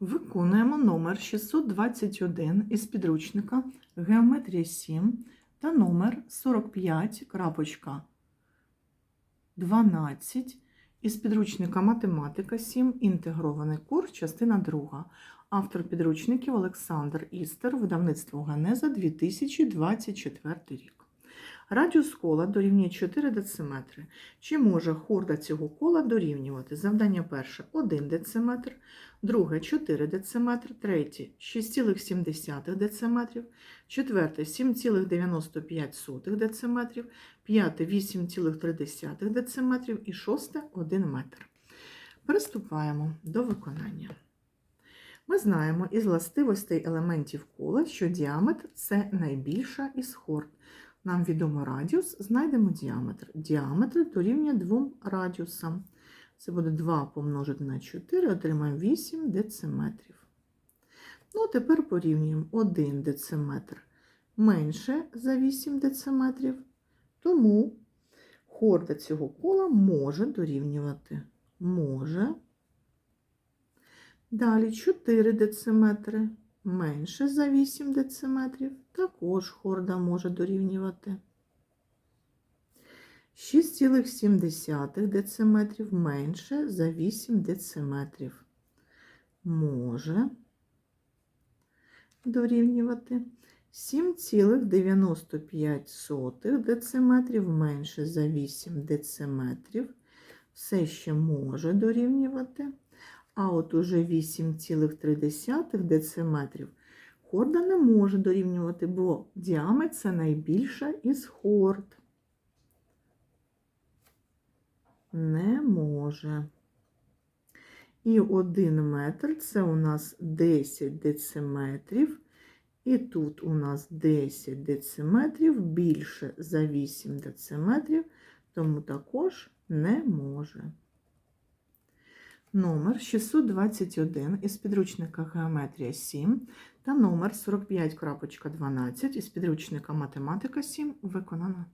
Виконуємо номер 621 із підручника Геометрія 7 та номер 45.12 із підручника Математика 7, інтегрований курс, частина 2. Автор підручників Олександр Істер, видавництво Генеза 2024 рік. Радіус кола дорівнює 4 дециметри. Чи може хорда цього кола дорівнювати? Завдання перше 1 дециметр, друге 4 дециметри, третє 6,7 дециметрів, четверте 7,95 дециметрів, п'яте 8,3 дециметрів і шосте 1 метр. Приступаємо до виконання. Ми знаємо із властивостей елементів кола, що діаметр це найбільша із хорд. Нам відомо радіус, знайдемо діаметр. Діаметр дорівнює двом радіусам. Це буде 2 помножити на 4, отримаємо 8 дециметрів. Ну, тепер порівнюємо 1 дециметр менше за 8 дециметрів, тому хорда цього кола може дорівнювати. Може. Далі 4 дециметри менше за 8 дециметрів, також хорда може дорівнювати. 6,7 дециметрів менше за 8 дециметрів. Може дорівнювати 7,95 дециметрів менше за 8 дециметрів. Все ще може дорівнювати. А от уже 8,3 дециметрів хорда не може дорівнювати, бо діаметр це найбільша із хорд. Не може. І 1 метр це у нас 10 дециметрів. І тут у нас 10 дециметрів більше за 8 дециметрів, тому також не може. Номер 621 із підручника Геометрія 7 та номер 45.12 із підручника Математика 7 виконано.